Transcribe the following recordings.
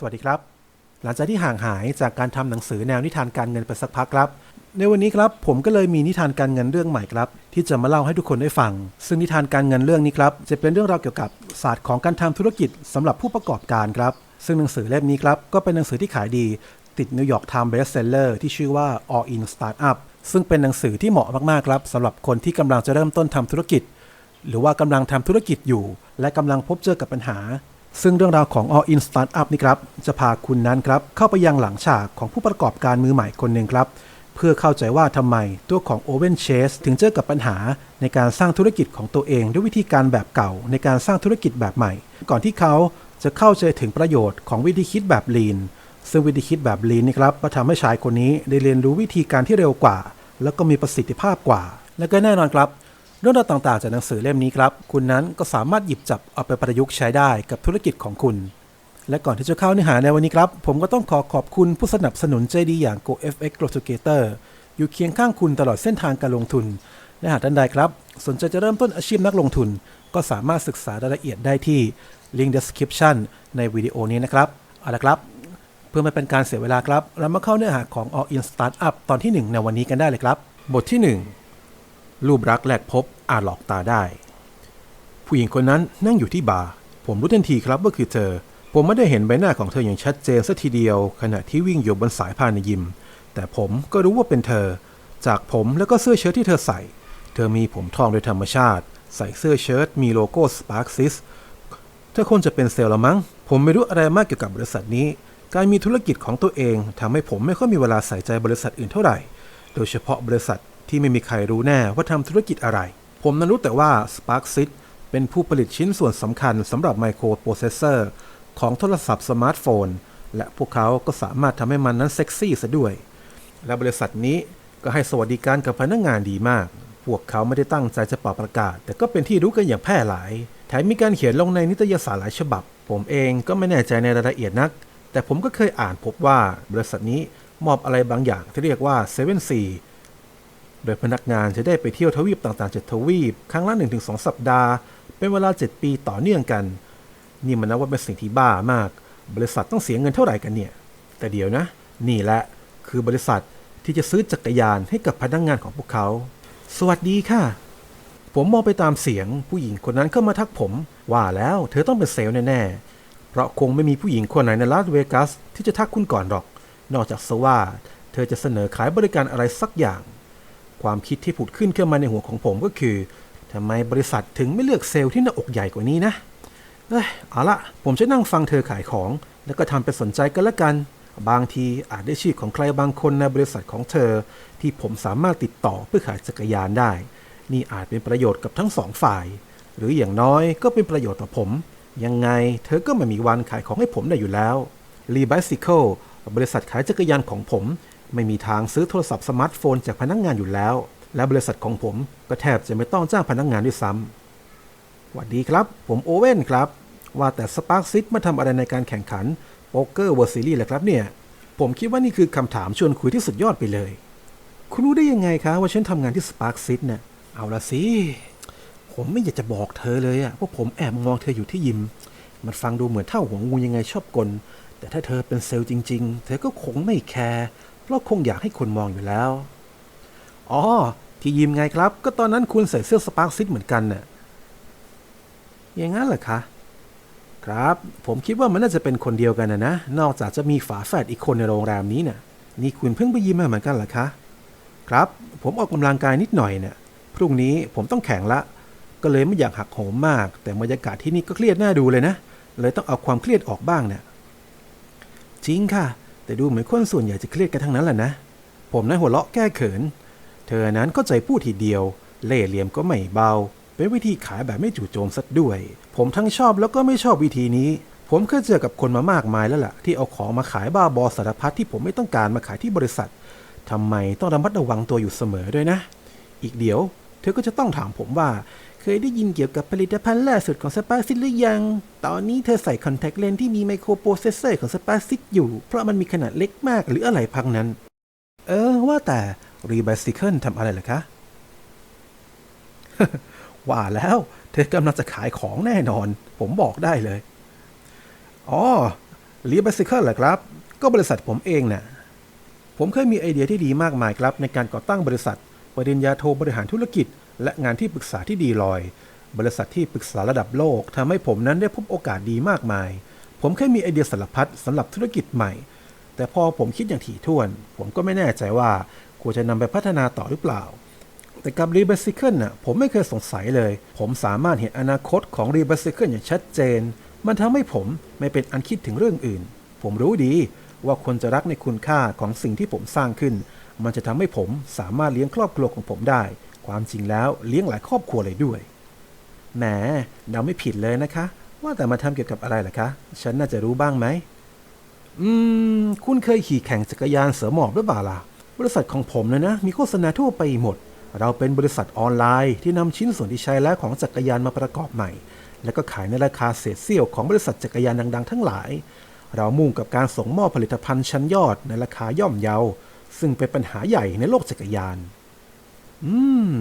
สวัสดีครับ หลังจากที่ห่างหายจากการทำหนังสือแนวนิทานการเงินไปสักพักครับ ในวันนี้ครับผมก็เลยมีนิทานการเงินเรื่องใหม่ครับ ที่จะมาเล่าให้ทุกคนได้ฟัง ซึ่งนิทานการเงินเรื่องนี้ครับจะเป็นเรื่องราวเกี่ยวกับศาสตร์ของการทำธุรกิจสำหรับผู้ประกอบการครับ ซึ่งหนังสือเล่มนี้ครับก็เป็นหนังสือที่ขายดี ติดนิวยอร์กไทม์เบสเซลเลอร์ที่ชื่อว่า All in Startup ซึ่งเป็นหนังสือที่เหมาะมากๆครับสำหรับคนที่กำลังจะเริ่มต้นทำธุรกิจ หรือว่ากำลังทำธุรกิจอยู่ และกำลังพบเจอกับปัญหา ซึ่งเรื่องราวของ All In Startup นี่ครับจะพาคุณนั้นครับเข้าไปยังหลังฉากของผู้ประกอบการมือใหม่คนหนึ่งครับ เพื่อเข้าใจว่าทำไมตัวของ Owen Chase ถึงเจอกับปัญหาในการสร้างธุรกิจของตัวเองด้วยวิธีการแบบเก่าในการสร้างธุรกิจแบบใหม่ ก่อนที่เขาจะเข้าใจถึงประโยชน์ของวิธีคิดแบบ Lean ซึ่งวิธีคิดแบบ Lean นี่ครับก็ทำให้ชายคนนี้ได้เรียนรู้วิธีการที่เร็วกว่า แล้วก็มีประสิทธิภาพกว่า และก็แน่นอนครับ เรื่องราวต่างๆ จากหนังสือเล่มนี้ครับ คุณนั้นก็สามารถหยิบจับเอาไปประยุกต์ใช้ได้กับธุรกิจของคุณ และก่อนที่จะเข้าเนื้อหาในวันนี้ครับ ผมก็ต้องขอขอบคุณผู้สนับสนุนใจดีอย่าง GoFX g r o w t o g e t e r อยู่เคียงข้างคุณตลอดเส้นทางการลงทุน และหากท่านใดครับ สนใจจะเริ่มต้นอาชีพนักลงทุน ก็สามารถศึกษารายละเอียดได้ที่ Link Description ในวิดีโอนี้นะครับเอาละครับเพื่อไม่เป็นการเสียเวลาครับ เรามาเข้าเนื้อหาของ All In Startup ตอนที่หนึ่งในวันนี้กันได้เลยครับ บทที่หนึ่ง รูปรักแรกพบอาจหลอกตาได้ ผู้หญิงคนนั้นนั่งอยู่ที่บาร์ผมรู้ทันทีครับว่าคือเธอ ผมไม่ได้เห็นใบหน้าของเธออย่างชัดเจนสัทีเดียว ขณะที่วิ่งอยู่บนสายพานในยิม แต่ผมก็รู้ว่าเป็นเธอ จากผมแล้วก็เสื้อเชิ้ตที่เธอใส่ เธอมีผมทองโดยธรรมชาติ ใส่เสื้อเชิ้ตมีโลโก้ Sparksys เธอคงจะเป็นเซลล์ละมั้ง ผมไม่รู้อะไรมากเกี่ยวกับบริษัทนี้ การมีธุรกิจของตัวเองทำให้ผมไม่ค่อยมีเวลาใส่ใจบริษัทอื่นเท่าไหร่ โดยเฉพาะบริษัท ที่ไม่มีใครรู้แน่ว่าทำธุรกิจอะไร ผมนั้นรู้แต่ว่า Sparksys เป็นผู้ผลิตชิ้นส่วนสำคัญสำหรับไมโครโปรเซสเซอร์ของโทรศัพท์สมาร์ทโฟน และพวกเขาก็สามารถทำให้มันนั้นเซ็กซี่ซะด้วย และบริษัทนี้ก็ให้สวัสดิการกับพนักงานดีมาก พวกเขาไม่ได้ตั้งใจจะเป่าประกาศ แต่ก็เป็นที่รู้กันอย่างแพร่หลาย แถมมีการเขียนลงในนิตยสารหลายฉบับ ผมเองก็ไม่แน่ใจในรายละเอียดนัก แต่ผมก็เคยอ่านพบว่าบริษัทนี้มอบอะไรบางอย่างที่เรียกว่า 7C โดยพนักงานจะได้ไปเที่ยวทวีปต่างๆ 7 ทวีป ครั้งละ 1-2 สัปดาห์ เป็นเวลา 7 ปีต่อเนื่องกัน นี่มันนับว่าเป็นสิ่งที่บ้ามาก บริษัทต้องเสียเงินเท่าไหร่กันเนี่ย แต่เดี๋ยวนะ นี่แหละ คือบริษัทที่จะซื้อจักรยานให้กับพนักงานของพวกเขา สวัสดีค่ะ ผมมองไปตามเสียง ผู้หญิงคนนั้นเข้ามาทักผม ว่าแล้วเธอต้องเป็นเซลล์แน่ๆ เพราะคงไม่มีผู้หญิงคนไหนในลาสเวกัสที่จะทักคุณก่อนหรอก นอกจากซะว่า เธอจะเสนอขายบริการอะไรสักอย่าง ความคิดที่ผุดขึ้นขึ้นมาในหัวของผมก็คือทำไมบริษัทถึงไม่เลือกเซลล์ที่หน้าอกใหญ่กว่านี้นะเอ้ยเอาละผมจะนั่งฟังเธอขายของ แล้วก็ทำเป็นสนใจกันละกัน บางทีอาจได้ชื่อของใครบางคนในบริษัทของเธอ ที่ผมสามารถติดต่อเพื่อขายจักรยานได้ นี่อาจเป็นประโยชน์กับทั้งสองฝ่าย หรืออย่างน้อยก็เป็นประโยชน์ต่อผม ยังไงเธอก็ไม่มีวันขายของให้ผมได้อยู่แล้วรีไบซิเคิลบริษัทขายจักรยานของผม ไม่มีทางซื้อโทรศัพท์สมาร์ทโฟนจากพนักงานอยู่แล้ว และบริษัทของผมก็แทบจะไม่ต้องจ้างพนักงานด้วยซ้ำสวัสดีครับ ผมโอเว่นครับ ว่าแต่สปาร์คซิตมาทำอะไรในการแข่งขันโป๊กเกอร์เวอร์ซีรีส์แหละครับเนี่ย ผมคิดว่านี่คือคำถามชวนคุยที่สุดยอดไปเลย คุณรู้ได้ยังไงคะว่าฉันทำงานที่สปาร์คซิตเนี่ยเอาละสิ ผมไม่อยากจะบอกเธอเลยอะว่าผมแอบมองเธออยู่ที่ยิม มันฟังดูเหมือนเท่าหัวงูยังไงชอบกล แต่ถ้าเธอเป็นเซลล์จริง ๆ เธอก็คงไม่แคร์ เพราะคงอยากให้คนมองอยู่แล้ว อ๋อ ที่ยิ้มไงครับ ก็ตอนนั้นคุณใส่เสื้อสปาร์คซิตเหมือนกันน่ะ อย่างนั้นเหรอคะ ครับ ผมคิดว่ามันน่าจะเป็นคนเดียวกันนะนะ นอกจากจะมีฝาแฝดอีกคนในโรงแรมนี้นี่ยนี่คุณเพิ่งไปยิ้มมาเหมือนกันเหรอคะ ครับ ผมออกกำลังกายนิดหน่อยเนี่ยพรุ่งนี้ผมต้องแข่งละ ก็เลยไม่อยากหักโหมมาก แต่บรรยากาศที่นี่ก็เครียดน่าดูเลยนะ เลยต้องเอาความเครียดออกบ้างเนี่ยจริงค่ะ แต่ดูเหมือนคนส่วนใหญ่จะเครียดกันทั้งนั้นแหละนะ ผมนะหัวเราะแก้เขิน เธอนั้นก็ใจพูดทีเดียว เล่เหลี่ยมก็ไม่เบา เป็นวิธีขายแบบไม่จู่โจมสักด้วย ผมทั้งชอบแล้วก็ไม่ชอบวิธีนี้ ผมเคยเจอกับคนมามากมายแล้วล่ะ ที่เอาของมาขายบ้าบอสารพัดที่ผมไม่ต้องการมาขายที่บริษัททำไมต้องระมัดระวังตัวอยู่เสมอด้วยนะ อีกเดี๋ยว เธอก็จะต้องถามผมว่า เคยได้ยินเกี่ยวกับผลิตภัณฑ์ล่าสุดของสปาซิตหรือยัง ตอนนี้เธอใส่คอนแทคเลนส์ที่มีไมโครโปรเซสเซอร์ของสปาซิตอยู่ เพราะมันมีขนาดเล็กมากหรืออะไรพังนั้น เออ ว่าแต่รีไบซิเคิลทำอะไรเหรอคะ ว่าแล้ว เธอกำลังจะขายของแน่นอน ผมบอกได้เลย อ๋อรีบัสซิเคิลเหรอครับ ก็บริษัทผมเองน่ะผมเคยมีไอเดียที่ดีมากมายครับในการก่อตั้งบริษัท ปริญญาโทบริหารธุรกิจ และงานที่ปรึกษาที่ดีลอย บริษัทที่ปรึกษาระดับโลกทำให้ผมนั้นได้พบโอกาสดีมากมาย ผมเคยมีไอเดียสารพัดสำหรับธุรกิจใหม่ แต่พอผมคิดอย่างถี่ถ้วน ผมก็ไม่แน่ใจว่าควรจะนำไปพัฒนาต่อหรือเปล่า แต่กับ r e b a s i c l e น่ะผมไม่เคยสงสัยเลย ผมสามารถเห็นอนาคตของ r e b a s i c l e อย่างชัดเจน มันทำให้ผมไม่เป็นอันคิดถึงเรื่องอื่น ผมรู้ดีว่าคนจะรักในคุณค่าของสิ่งที่ผมสร้างขึ้น มันจะทำให้ผมสามารถเลี้ยงครอบครัวของผมได้ ความจริงแล้วเลี้ยงหลายครอบครัวเลยด้วย แหมเดาไม่ผิดเลยนะคะ ว่าแต่มาทำเกี่ยวกับอะไรล่ะคะ ฉันน่าจะรู้บ้างไหม อืม คุณเคยขี่แข่งจักรยานเสือหมอบหรือเปล่าล่ะ บริษัทของผมนะนะ มีโฆษณาทั่วไปหมด เราเป็นบริษัทออนไลน์ที่นำชิ้นส่วนที่ใช้แล้วของจักรยานมาประกอบใหม่ แล้วก็ขายในราคาเศษเสี้ยวของบริษัทจักรยานดัง ๆ ทั้งหลาย เรามุ่งกับการส่งมอบผลิตภัณฑ์ชั้นยอดในราคาย่อมเยา ซึ่งเป็นปัญหาใหญ่ในโลกจักรยาน อืม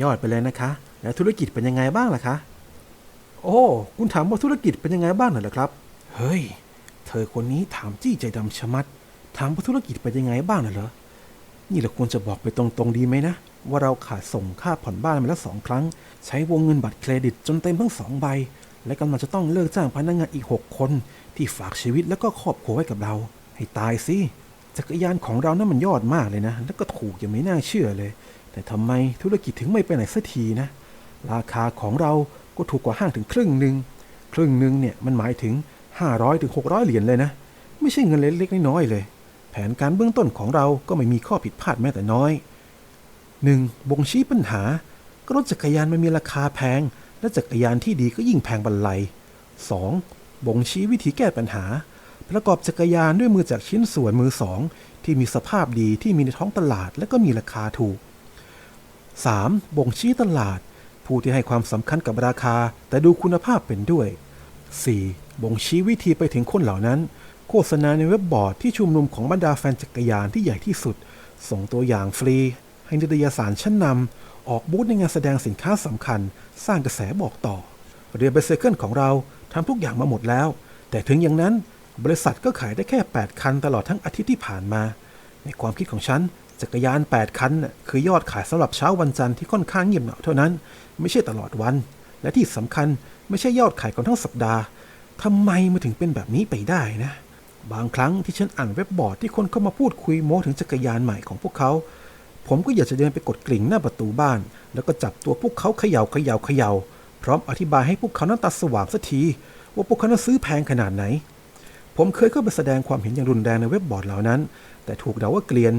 ยอดไปเลยนะคะ แล้วธุรกิจเป็นยังไงบ้างล่ะคะ โอ้ คุณถามว่าธุรกิจเป็นยังไงบ้างน่ะเหรอครับ เฮ้ย เธอคนนี้ถามจี้ใจดำชะมัด ถามว่าธุรกิจเป็นยังไงบ้างน่ะเหรอ นี่เราควรจะบอกไปตรงๆดีไหมนะ ว่าเราขาดส่งค่าผ่อนบ้านมาแล้วสองครั้ง ใช้วงเงินบัตรเครดิตจนเต็มทั้งสองใบ และกำลังจะต้องเลิกจ้างพนักงานอีกหกคน ที่ฝากชีวิตแล้วก็ครอบครัวไว้กับเรา ให้ตายสิ จักรยานของเรานั้นมันยอดมากเลยนะ แล้วก็ถูกอย่างไม่น่าเชื่อเลย แต่ทำไมธุรกิจถึงไม่ไปไหนสักทีนะ ราคาของเราก็ถูกกว่าห้างถึงครึ่งหนึ่งครึ่งหนึ่งเนี่ยมันหมายถึง 500ถึง600 เหรียญเลยนะ ไม่ใช่เงินเล็กๆน้อยๆเลย แผนการเบื้องต้นของเราก็ไม่มีข้อผิดพลาดแม้แต่น้อย 1. บ่งชี้ปัญหา ก็รถจักรยานมันมีราคาแพง และจักรยานที่ดีก็ยิ่งแพงบรรลัย 2. บ่งชี้วิธีแก้ปัญหา ประกอบจักรยานด้วยมือจากชิ้นส่วนมือสองที่มีสภาพดีที่มีในท้องตลาดและก็มีราคาถูก 3. บ่งชี้ตลาด ผู้ที่ให้ความสำคัญกับราคา แต่ดูคุณภาพเป็นด้วย 4. บ่งชี้วิธีไปถึงคนเหล่านั้น โฆษณาในเว็บบอร์ดที่ชุมนุมของบรรดาแฟนจักรยานที่ใหญ่ที่สุด ส่งตัวอย่างฟรี ให้นิตยสารชั้นนำออกบูธในงานแสดงสินค้าสำคัญ สร้างกระแสบอกต่อ เรียนเบเซเคิลของเราทำทุกอย่างมาหมดแล้ว แต่ถึงอย่างนั้น บริษัทก็ขายได้แค่ 8 คันตลอดทั้งอาทิตย์ที่ผ่านมา ในความคิดของฉัน จักรยาน 8 คันน่ะคือยอดขายสำหรับเช้าวันจันทร์ที่ค่อนข้างเงียบเหงาเท่านั้น ไม่ใช่ตลอดวัน และที่สำคัญไม่ใช่ยอดขายของทั้งสัปดาห์ทำไมมาถึงเป็นแบบนี้ไปได้นะ บางครั้งที่ฉันอ่านเว็บบอร์ดที่คนเข้ามาพูดคุยโม้ถึงจักรยานใหม่ของพวกเขาผมก็อยากจะเดินไปกดกริ่งหน้าประตูบ้าน แล้วก็จับตัวพวกเขาเขย่าเขย่าเขย่าพร้อมอธิบายให้พวกเขานั้นตาสว่างสักที ว่าพวกเขานั้นซื้อแพงขนาดไหน ผมเคยเข้าไปแสดงความเห็นอย่างรุนแรงในเว็บบอร์ดเหล่านั้น แต่ถูกเดาว่าเกลียน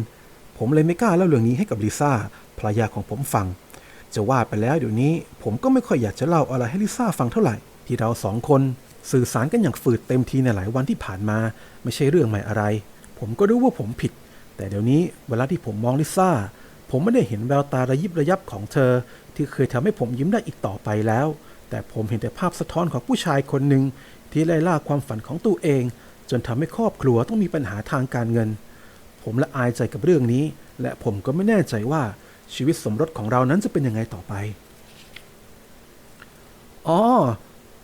ผมเลยไม่กล้าเล่าเรื่องนี้ให้กับลิซ่าภรรยาของผมฟัง จะว่าไปแล้วเดี๋ยวนี้ ผมก็ไม่ค่อยอยากจะเล่าอะไรให้ลิซ่าฟังเท่าไหร่ ที่เราสองคนสื่อสารกันอย่างฝืดเต็มทีในหลายวันที่ผ่านมา ไม่ใช่เรื่องใหม่อะไร ผมก็รู้ว่าผมผิด แต่เดี๋ยวนี้เวลาที่ผมมองลิซ่า ผมไม่ได้เห็นแววตาระยิบระยับของเธอ ที่เคยทำให้ผมยิ้มได้อีกต่อไปแล้ว แต่ผมเห็นแต่ภาพสะท้อนของผู้ชายคนหนึ่งที่ไล่ล่าความฝันของตัวเอง จนทำให้ครอบครัวต้องมีปัญหาทางการเงิน ผมละอายใจกับเรื่องนี้ และผมก็ไม่แน่ใจว่าชีวิตสมรสของเรานั้นจะเป็นยังไงต่อไป อ๋อ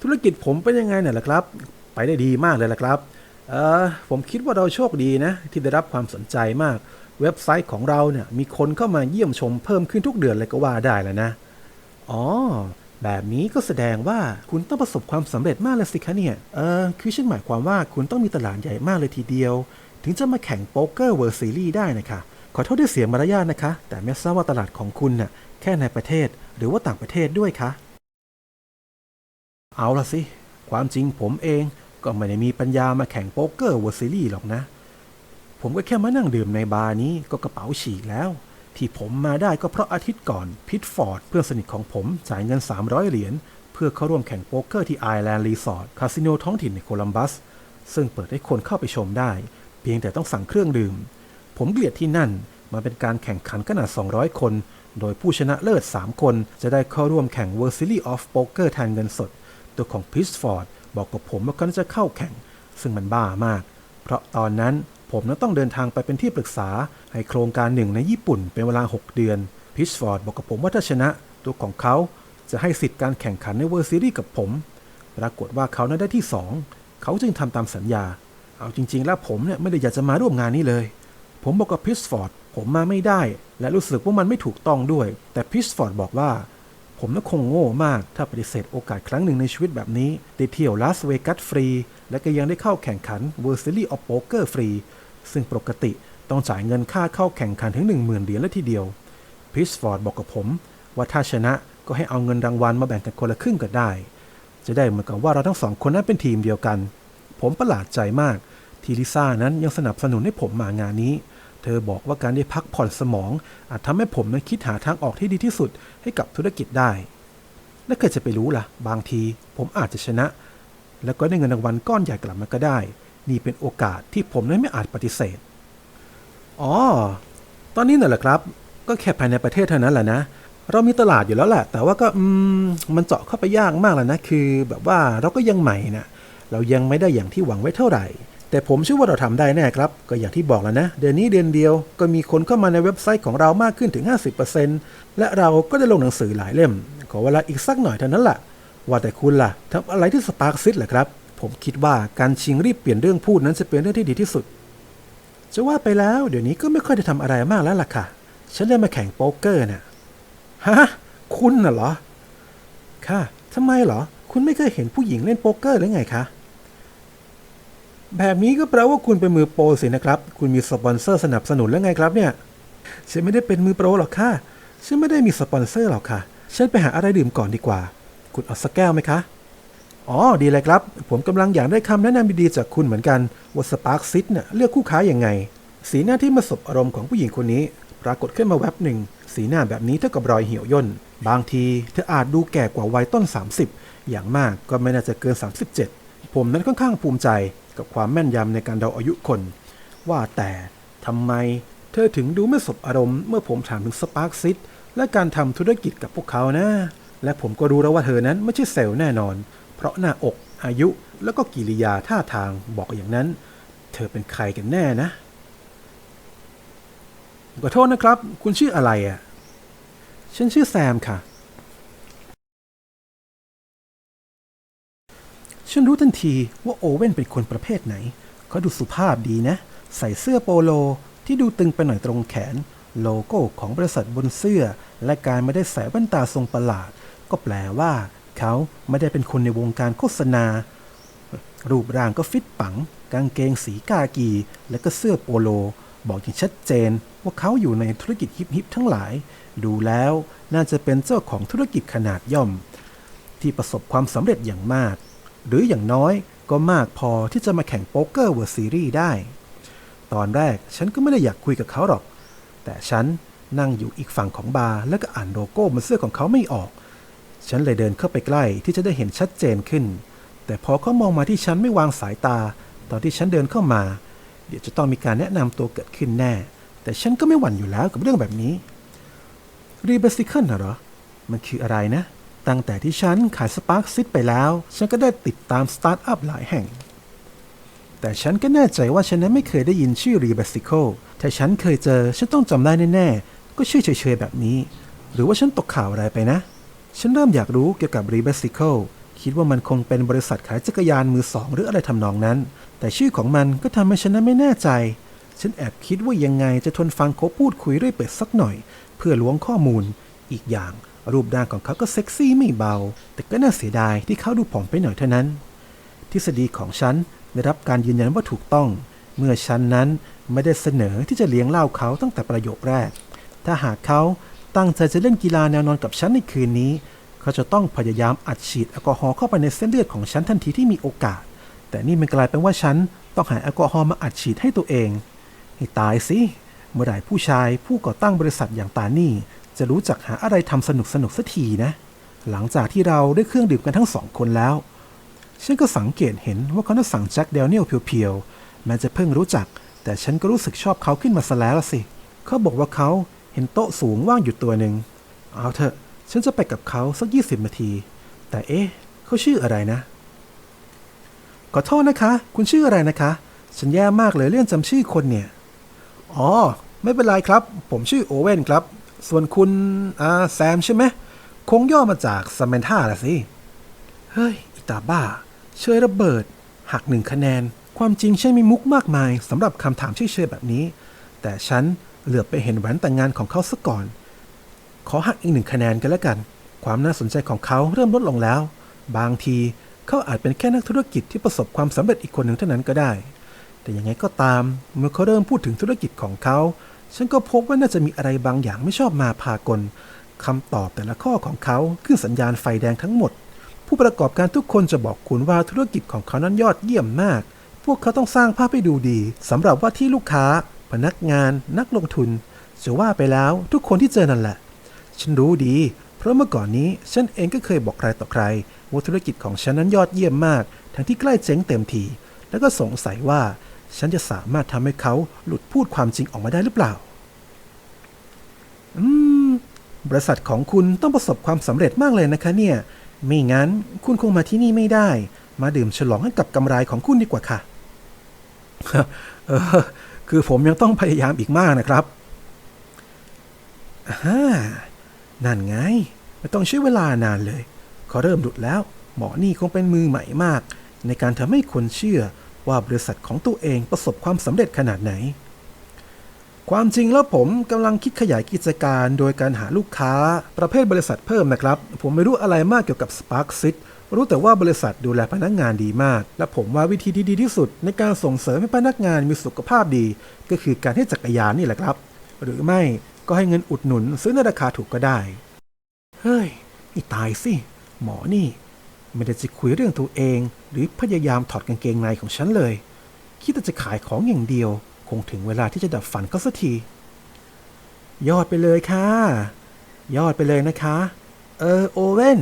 ธุรกิจผมเป็นยังไงน่ะล่ะครับ ไปได้ดีมากเลยล่ะครับ เออผมคิดว่าเราโชคดีนะ ที่ได้รับความสนใจมาก เว็บไซต์ของเราเนี่ยมีคนเข้ามาเยี่ยมชมเพิ่มขึ้นทุกเดือนเลยก็ว่าได้แล้วนะ อ๋อ แบบนี้ก็แสดงว่าคุณต้องประสบความสำเร็จมากเลยสิคะเนี่ย เออคือฉันหมายความว่าคุณต้องมีตลาดใหญ่มากเลยทีเดียว ถึงจะมาแข่งโป๊กเกอร์เวิร์ซีรีส์ได้นะคะ ขอโทษที่เสียมารยาทนะคะ แต่ไม่ทราบว่าตลาดของคุณน่ะแค่ในประเทศหรือว่าต่างประเทศด้วยคะ เอาละสิ ความจริงผมเองก็ไม่ได้มีปัญญามาแข่งโป๊กเกอร์เวิร์ซีรีส์หรอกนะ ผมก็แค่มานั่งดื่มในบาร์นี้ก็กระเป๋าฉีกแล้ว ที่ผมมาได้ก็เพราะอาทิตย์ก่อนพิทฟอร์ดเพื่อนสนิทของผมจ่ายเงิน 300 เหรียญเพื่อเข้าร่วมแข่งโป๊กเกอร์ที่ไอแลนด์รีสอร์ทคาสิโนท้องถิ่นในโคลัมบัส ซึ่งเปิดให้คนเข้าไปชมได้ เพียงแต่ต้องสั่งเครื่องดื่ม ผมเกลียดที่นั่น มันเป็นการแข่งขันขนาด 200 คน โดยผู้ชนะเลิศ 3 คน จะได้เข้าร่วมแข่ง World Series of Poker แทนเงินสด ตัวของพิสฟอร์ดบอกกับผมว่าเขาจะเข้าแข่ง ซึ่งมันบ้ามาก เพราะตอนนั้น ผมนั้นต้องเดินทางไปเป็นที่ปรึกษา ให้โครงการหนึ่งในญี่ปุ่นเป็นเวลา 6 เดือน พิชฟอร์ดบอกกับผมว่าถ้าชนะตัวของเขาจะให้สิทธิ์การแข่งขันในเวอร์ซีรีส์กับผม ปรากฏว่าเขานั้นได้ที่ 2 เขาจึงทำตามสัญญา เอาจริง ๆ แล้วผมเนี่ยไม่ได้อยากจะมาร่วมงานนี้เลย ผมบอกกับพิสฟอร์ดผมมาไม่ได้ และรู้สึกว่ามันไม่ถูกต้องด้วย แต่พิสฟอร์ดบอกว่า ผมน่ะคงโง่มากถ้าปฏิเสธโอกาสครั้งหนึ่งในชีวิตแบบนี้ ได้เที่ยวลาสเวกัสฟรี และก็ยังได้เข้าแข่งขัน World Series of Poker ฟรี ซึ่งปกติต้องจ่ายเงินค่าเข้าแข่งขันถึง 10,000เหรียญและทีเดียวพิสฟอร์ดบอกกับผม ว่าถ้าชนะก็ให้เอาเงินรางวัลมาแบ่งกันคนละครึ่งก็ได้ จะได้เหมือนกับว่าเราทั้งสองคนนั้นเป็นทีมเดียวกัน ผมประหลาดใจมากที่ลิซ่านั้นยังสนับสนุนให้ผมมางานนี้ เธอบอกว่าการได้พักผ่อนสมอง อาจทำให้ผมนั้นคิดหาทางออกที่ดีที่สุดให้กับธุรกิจได้ และใครจะไปรู้ล่ะ บางทีผมอาจจะชนะ แล้วก็ได้เงินรางวัลก้อนใหญ่กลับมาก็ได้ นี่เป็นโอกาสที่ผมนั้นไม่อาจปฏิเสธ อ๋อ ตอนนี้น่ะเหรอครับ ก็แค่ภายในประเทศเท่านั้นแหละนะ เรามีตลาดอยู่แล้วแหละ แต่ว่าก็มมันเจาะเข้าไปยากมากแล้วนะ คือ แบบว่าเราก็ยังใหม่นะเรายังไม่ได้อย่างที่หวังไว้เท่าไหร่ แต่ผมเชื่อว่าเราทำได้แน่ครับ ก็อย่างที่บอกแล้วนะ เดือนนี้เดือนเดียวก็มีคนเข้ามาในเว็บไซต์ของเรามากขึ้นถึง 50%และเราก็ได้ลงหนังสือหลายเล่ม ขอเวลาอีกสักหน่อยเท่านั้นแหละว่าแต่คุณล่ะทำอะไรที่สปาร์คซิตเหรอครับ ผมคิดว่าการชิงรีบเปลี่ยนเรื่องพูดนั้นจะเป็นเรื่องที่ดีที่สุด จะว่าไปแล้ว เดี๋ยวนี้ก็ไม่ค่อยได้ทำอะไรมากแล้วล่ะค่ะ ฉันได้มาแข่งโป๊กเกอร์น่ะฮะคุณน่ะเหรอค่ะทำไมเหรอ คุณไม่เคยเห็นผู้หญิงเล่นโป๊กเกอร์หรือไงคะ แบบนี้ก็แปลว่าคุณเป็นมือโปรสินะครับ คุณมีสปอนเซอร์สนับสนุนแล้วไงครับเนี่ย ฉันไม่ได้เป็นมือโปรหรอกค่ะ ฉันไม่ได้มีสปอนเซอร์หรอกค่ะ ฉันไปหาอะไรดื่มก่อนดีกว่า คุณเอาสักแก้วไหมคะ อ๋อ ดีเลยครับ ผมกำลังอยากได้คำแนะนำดีๆจากคุณเหมือนกัน ว่าสปาร์คซิตเนี่ยเลือกคู่ค้าอย่างไง สีหน้าที่มาสบอารมณ์ของผู้หญิงคนนี้ ปรากฏขึ้นมาแวบหนึ่ง สีหน้าแบบนี้เท่ากับรอยเหี่ยวย่น บางทีเธออาจดูแก่กว่าวัยต้น 30 อย่างมากก็ไม่น่าจะเกิน 37 ผมนั้นค่อนข้างภูมิใจ กับความแม่นยำในการเดาอายุคน ว่าแต่ทำไมเธอถึงดูไม่สบอารมณ์เมื่อผมถามถึงสปาร์คซิตและการทำธุรกิจกับพวกเขานะ และผมก็รู้แล้วว่าเธอนั้นไม่ใช่เซลล์แน่นอน เพราะหน้าอก อายุ แล้วก็กิริยาท่าทางบอกอย่างนั้น เธอเป็นใครกันแน่นะขอโทษนะครับ คุณชื่ออะไรอะ่ะ ฉันชื่อแซมค่ะ ฉันรู้ทันทีว่าโอเว่นเป็นคนประเภทไหน เขาดูสุภาพดีนะ ใส่เสื้อโปโลที่ดูตึงไปหน่อยตรงแขน โลโก้ของบริษัทบนเสื้อ และการไม่ได้ใส่แว่นตาทรงประหลาด ก็แปลว่า เขาไม่ได้เป็นคนในวงการโฆษณา รูปร่างก็ฟิตปัง กางเกงสีกากี และก็เสื้อโปโล บอกอย่างชัดเจนว่าเขาอยู่ในธุรกิจฮิปๆทั้งหลาย ดูแล้วน่าจะเป็นเจ้าของธุรกิจขนาดย่อม ที่ประสบความสำเร็จอย่างมาก หรืออย่างน้อยก็มากพอที่จะมาแข่งโป๊กเกอร์เวิร์ซีรีส์ได้ ตอนแรกฉันก็ไม่ได้อยากคุยกับเขาหรอก แต่ฉันนั่งอยู่อีกฝั่งของบาร์แล้วก็อ่านโลโก้บนเสื้อของเขาไม่ออก ฉันเลยเดินเข้าไปใกล้ที่จะได้เห็นชัดเจนขึ้น แต่พอเขามองมาที่ฉันไม่วางสายตา ตอนที่ฉันเดินเข้ามา เดี๋ยวจะต้องมีการแนะนำตัวเกิดขึ้นแน่ แต่ฉันก็ไม่หวั่นอยู่แล้วกับเรื่องแบบนี้รีเบสิเคิลน่ะเหรอ มันคืออะไรนะ ตั้งแต่ที่ฉันขายสปาร์คซิตไปแล้ว ฉันก็ได้ติดตามสตาร์ทอัพหลายแห่ง แต่ฉันก็แน่ใจว่าฉันนั้นไม่เคยได้ยินชื่อ r e b e s i c l e ถ้าฉันเคยเจอ ฉันต้องจำได้แน่ๆ ก็ชื่อเฉยๆแบบนี้ หรือว่าฉันตกข่าวอะไรไปนะ ฉันเริ่มอยากรู้เกี่ยวกับ r e b e s i c l e คิดว่ามันคงเป็นบริษัทขายจักรยานมือสองหรืออะไรทำนองนั้น แต่ชื่อของมันก็ทำให้ฉันนั้นไม่แน่ใจ ฉันแอบคิดว่ายังไงจะทนฟังเขาพูดคุยเรื่อยเปื่อยสักหน่อย เพื่อล้วงข้อมูล อีกอย่าง รูปร่างของเขาก็เซ็กซี่ไม่เบา แต่ก็น่าเสียดายที่เขาดูผอมไปหน่อยเท่านั้น ทฤษฎีของฉันได้รับการยืนยันว่าถูกต้อง เมื่อฉันนั้นไม่ได้เสนอที่จะเลี้ยงเหล้าเขาตั้งแต่ประโยคแรก ถ้าหากเขาตั้งใจจะเล่นกีฬาแนวนอนกับฉันในคืนนี้ เขาจะต้องพยายามอัดฉีดแอลกอฮอล์เข้าไปในเส้นเลือดของฉันทันทีที่มีโอกาส แต่นี่มันกลายเป็นว่าฉันต้องหาแอลกอฮอล์มาอัดฉีดให้ตัวเองให้ตายสิเมื่อไหร่ผู้ชายผู้ก่อตั้งบริษัทอย่างตานี่ จะรู้จักหาอะไรทำสนุกสนุกสักทีนะ หลังจากที่เราได้เครื่องดื่มกันทั้งสองคนแล้ว ฉันก็สังเกตเห็นว่าเขาน่าสั่งแจ็คเดลเนียลเพียวๆแม้จะเพิ่งรู้จัก แต่ฉันก็รู้สึกชอบเขาขึ้นมาซะแล้วสิ เขาบอกว่าเขาเห็นโต๊ะสูงว่างอยู่ตัวหนึ่ง เอาเถอะ ฉันจะไปกับเขาสักยี่สิบนาที แต่เอ๊ะ เขาชื่ออะไรนะ ขอโทษนะคะ คุณชื่ออะไรนะคะ ฉันแย่มากเลยเรื่องจำชื่อคนเนี่ย อ๋อ ไม่เป็นไรครับ ผมชื่อโอเว่นครับ ส่วนคุณอ่าแซมใช่ไหมคงย่อมาจากซ a ม n นท่าละสิ เฮ้ยอีตาบ้า เชยระเบิด หักหนึ่งคะแนน ความจริงฉันมีมุกมากมายสำหรับคำถามเฉยๆแบบนี้ แต่ฉันเหลือบไปเห็นแหวนแต่งงานของเขาซะก่อน ขอหักอีกหนึ่งคะแนนกันแล้วกัน ความน่าสนใจของเขาเริ่มลดลงแล้ว บางทีเขาอาจเป็นแค่นักธุรกิจที่ประสบความสำเร็จอีกคนหนึ่งเท่านั้นก็ได้ แต่ยังไงก็ตามเมื่อเขาเริ่มพูดถึงธุรกิจของเขา ฉันก็พบว่าน่าจะมีอะไรบางอย่างไม่ชอบมาพากลคำตอบแต่ละข้อของเขาขึ้นสัญญาณไฟแดงทั้งหมด ผู้ประกอบการทุกคนจะบอกคุณว่าธุรกิจของเขานั้นยอดเยี่ยมมาก พวกเขาต้องสร้างภาพให้ดูดีสำหรับว่าที่ลูกค้า พนักงาน นักลงทุนจะว่าไปแล้วทุกคนที่เจอนั่นแหละ ฉันรู้ดี เพราะเมื่อก่อนนี้ฉันเองก็เคยบอกใครต่อใครว่าธุรกิจของฉันนั้นยอดเยี่ยมมาก ทั้งที่ใกล้เจ๊งเต็มทีแล้วก็สงสัยว่า ฉันจะสามารถทำให้เขาหลุดพูดความจริงออกมาได้หรือเปล่า อืม บริษัทของคุณต้องประสบความสำเร็จมากเลยนะคะเนี่ย ไม่งั้นคุณคงมาที่นี่ไม่ได้ มาดื่มฉลองให้กับกำไรของคุณดีกว่าค่ะ เออ คือผมยังต้องพยายามอีกมากนะครับอ่านั่นไง ไม่ต้องใช้เวลานานเลย เขาเริ่มดุดแล้ว หมอนี่คงเป็นมือใหม่มาก ในการทำให้คนเชื่อ ว่าบริษัทของตัวเองประสบความสำเร็จขนาดไหน ความจริงแล้วผมกำลังคิดขยายกิจการโดยการหาลูกค้าประเภทบริษัทเพิ่มนะครับ ผมไม่รู้อะไรมากเกี่ยวกับ Spark s i t รู้แต่ว่าบริษัทดูแลพนักงานดีมาก และผมว่าวิธีที่ดีที่สุด ในการส่งเสริมให้พนักงานมีสุขภาพดี ก็คือการให้จักรยานนี่แหละครับ หรือไม่ก็ให้เงินอุดหนุนซื้อในราคาถูกก็ได้ เฮ้ยนี่ตายสิ หมอนี่ ไม่ได้จะคุยเรื่องตัวเอง หรือพยายามถอดกางเกงในของฉันเลย คิดแต่จะขายของอย่างเดียว คงถึงเวลาที่จะดับฝันเขาสักที ยอดไปเลยค่ะ ยอดไปเลยนะคะ เออโอเว่น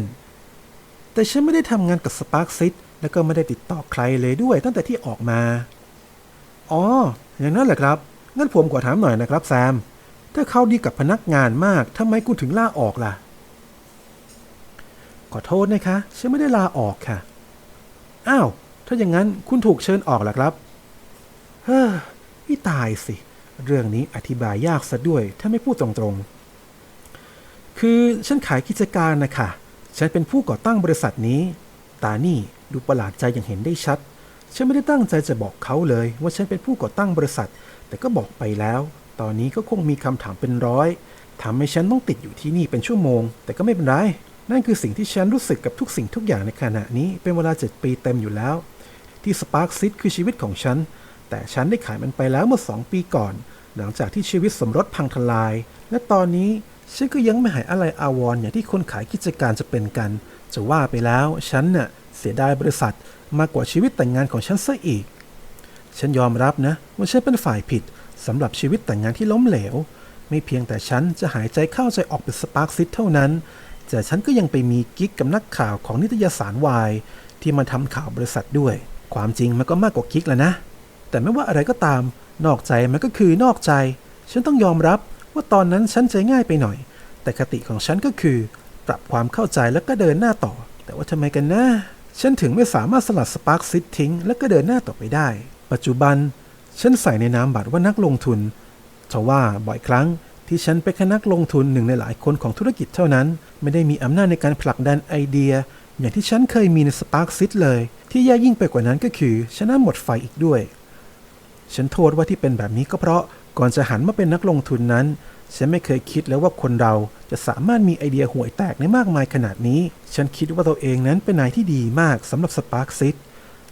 แต่ฉันไม่ได้ทำงานกับสปาร์คซิตแล้วก็ไม่ได้ติดต่อใครเลยด้วยตั้งแต่ที่ออกมา อ๋อ อย่างนั้นเหรอครับ งั้นผมขอถามหน่อยนะครับแซม ถ้าเขาดีกับพนักงานมากทำไมคุณถึงล่าออกล่ะ ขอโทษนะคะ ฉันไม่ได้ลาออกค่ะ อ้าว ถ้าอย่างนั้นคุณถูกเชิญออกแล่ะครับ เฮ้อพี่ตายสิ เรื่องนี้อธิบายยากซะด้วย ถ้าไม่พูดตรงๆ คือฉันขายกิจการนะคะ ฉันเป็นผู้ก่อตั้งบริษัทนี้ ตานี่ดูประหลาดใจอย่างเห็นได้ชัด ฉันไม่ได้ตั้งใจจะบอกเขาเลย ว่าฉันเป็นผู้ก่อตั้งบริษัท แต่ก็บอกไปแล้ว ตอนนี้ก็คงมีคำถามเป็นร้อยทำให้ฉันต้องติดอยู่ที่นี่เป็นชั่วโมง แต่ก็ไม่เป็นไร นั่นคือสิ่งที่ฉันรู้สึกกับทุกสิ่งทุกอย่างในขณะนี้เป็นเวลาเจ็ดปีเต็มอยู่แล้ว ที่สปาร์คซิตคือชีวิตของฉัน แต่ฉันได้ขายมันไปแล้วเมื่อสองปีก่อน หลังจากที่ชีวิตสมรสพังทลาย และตอนนี้ฉันก็ยังไม่หายอะไรอาวรณ์อย่างที่คนขายกิจการจะเป็นกัน จะว่าไปแล้วฉันน่ะเสียดายบริษัทมากกว่าชีวิตแต่งงานของฉันซะอีก ฉันยอมรับนะว่าฉันเป็นฝ่ายผิดสำหรับชีวิตแต่งงานที่ล้มเหลว ไม่เพียงแต่ฉันจะหายใจเข้าใจออกเป็นสปาร์คซิตเท่านั้น แต่ฉันก็ยังไปมีกิ๊กกับนักข่าวของนิตยสารวายที่มาทำข่าวบริษัทด้วย ความจริงมันก็มากกว่ากิ๊กแล้วนะ แต่ไม่ว่าอะไรก็ตาม นอกใจมันก็คือนอกใจ ฉันต้องยอมรับว่าตอนนั้นฉันใจง่ายไปหน่อย แต่คติของฉันก็คือ ปรับความเข้าใจแล้วก็เดินหน้าต่อ แต่ว่าทำไมกันนะ ฉันถึงไม่สามารถสลัดสปาร์คซิตทิ้งแล้วก็เดินหน้าต่อไปได้ ปัจจุบัน ฉันใส่ในนามบัตรว่านักลงทุนทว่าบ่อยครั้ง ที่ฉันเป็นแค่นักลงทุนหนึ่งในหลายคนของธุรกิจเท่านั้น ไม่ได้มีอำนาจในการผลักดันไอเดีย อย่างที่ฉันเคยมีในสปาร์คซิตเลย ที่แย่ยิ่งไปกว่านั้นก็คือฉันน่าหมดไฟอีกด้วย ฉันโทษว่าที่เป็นแบบนี้ก็เพราะก่อนจะหันมาเป็นนักลงทุนนั้น ฉันไม่เคยคิดแล้วว่าคนเราจะสามารถมีไอเดียห่วยแตกในมากมายขนาดนี้ ฉันคิดว่าตัวเองนั้นเป็นนายที่ดีมากสำหรับสปาร์คซิต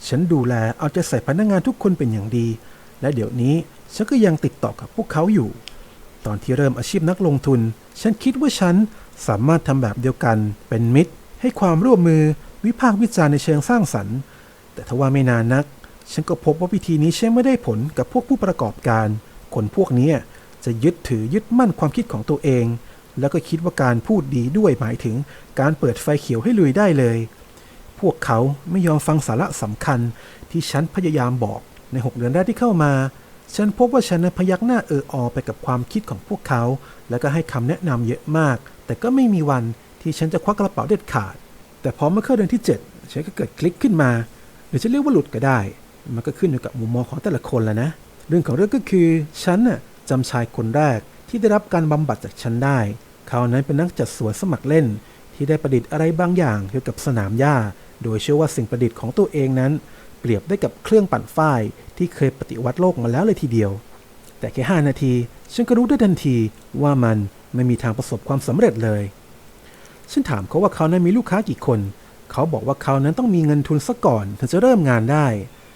ฉันดูแลเอาใจใส่พนักงานทุกคนเป็นอย่างดี และเดี๋ยวนี้ฉันก็ยังติดต่อกับพวกเขาอยู่ ตอนที่เริ่มอาชีพนักลงทุน ฉันคิดว่าฉันสามารถทำแบบเดียวกัน เป็นมิตร ให้ความร่วมมือ วิพากษ์วิจารณ์ในเชิงสร้างสรรค์ แต่ทว่าไม่นานนัก ฉันก็พบว่าวิธีนี้ใช้ไม่ได้ผลกับพวกผู้ประกอบการ คนพวกนี้จะยึดถือยึดมั่นความคิดของตัวเอง แล้วก็คิดว่าการพูดดีด้วยหมายถึงการเปิดไฟเขียวให้ลุยได้เลย พวกเขาไม่ยอมฟังสาระสำคัญที่ฉันพยายามบอกในหกเดือนแรกที่เข้ามา ฉันพบว่าฉันพยักหน้าเอออไปกับความคิดของพวกเขา แล้วก็ให้คำแนะนำเยอะมาก แต่ก็ไม่มีวันที่ฉันจะควักกระเป๋าเด็ดขาด แต่พอเมื่อเข้าเดือนที่ 7 ฉันก็เกิดคลิกขึ้นมา หรือจะเรียกว่าหลุดก็ได้ มันก็ขึ้นอยู่กับมุมมองของแต่ละคนแล้วนะ เรื่องของเรื่องก็คือ ฉันน่ะจำชายคนแรกที่ได้รับการบำบัดจากฉันได้ เขานั้นเป็นนักจัดสวนสมัครเล่น ที่ได้ประดิษฐ์อะไรบางอย่างเกี่ยวกับสนามหญ้า โดยเชื่อว่าสิ่งประดิษฐ์ของตัวเองนั้น เปรียบได้กับเครื่องปั่นฝ้ายที่เคยปฏิวัติโลกมาแล้วเลยทีเดียว แต่แค่ห้านาที ฉันก็รู้ได้ทันทีว่ามันไม่มีทางประสบความสำเร็จเลย ฉันถามเขาว่าเขานั้นมีลูกค้ากี่คน เขาบอกว่าเขานั้นต้องมีเงินทุนซะก่อนถึงจะเริ่มงานได้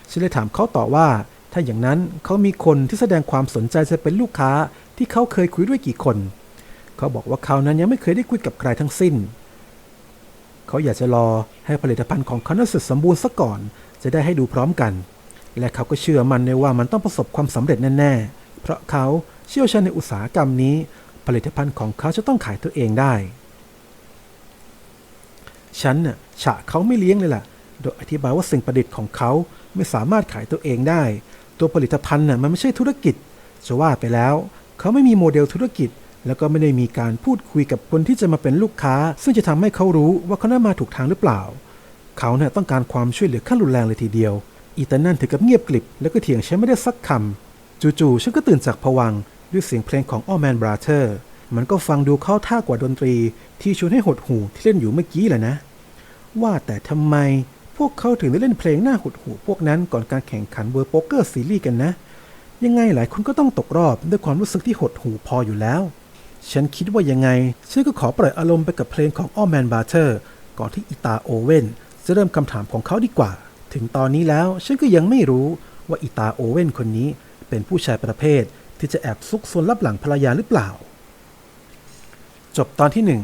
ฉันเลยถามเขาต่อว่า ถ้าอย่างนั้นเขามีคนที่แสดงความสนใจจะเป็นลูกค้าที่เขาเคยคุยด้วยกี่คน เขาบอกว่าเขานั้นยังไม่เคยได้คุยกับใครทั้งสิ้น เขาอยากจะรอให้ผลิตภัณฑ์ของเขานั้นเสร็จสมบูรณ์ซะก่อนจะได้ให้ดูพร้อมกัน และเขาก็เชื่อมันในว่ามันต้องประสบความสำเร็จแน่ๆ เพราะเขาเชี่ยวชาญในอุตสาหกรรมนี้ ผลิตภัณฑ์ของเขาจะต้องขายตัวเองได้ ฉันน่ะฉะเขาไม่เลี้ยงเลยล่ะ โดยอธิบายว่าสิ่งประดิษฐ์ของเขาไม่สามารถขายตัวเองได้ ตัวผลิตภัณฑ์น่ะมันไม่ใช่ธุรกิจ จะว่าไปแล้ว เขาไม่มีโมเดลธุรกิจ แล้วก็ไม่ได้มีการพูดคุยกับคนที่จะมาเป็นลูกค้า ซึ่งจะทำให้เขารู้ว่าเขาน่ามาถูกทางหรือเปล่า เขาเนี่ยต้องการความช่วยเหลือขั้นรุนแรงเลยทีเดียว อีตานั่นถึงกับเงียบกลิบแล้วก็เถียงฉันไม่ได้สักคำจู่ๆฉันก็ตื่นจากผวังด้วยเสียงเพลงของ All Man Brother มันก็ฟังดูเข้าท่ากว่าดนตรี ที่ชวนให้หดหูที่เล่นอยู่เมื่อกี้แหละนะ ว่าแต่ทำไมพวกเขาถึงได้เล่นเพลงหน้าหดหูพวกนั้นก่อนการแข่งขันเวอร์โป๊กเกอร์ซีรีส์กันนะ ยังไงหลายคนก็ต้องตกรอบด้วยความรู้สึกที่หดหูพออยู่แล้ว ฉันคิดว่ายังไงฉันก็ขอปล่อยอารมณ์ไปกับเพลงของ All Man Butter ก่อนที่อิตาโอเว่น จะเริ่มคำถามของเขาดีกว่า ถึงตอนนี้แล้วฉันก็ยังไม่รู้ว่าอิตาโอเว่นคนนี้เป็นผู้ชายประเภทที่จะแอบซุกซนลับหลังภรรยาหรือเปล่า จบตอนที่หนึ่ง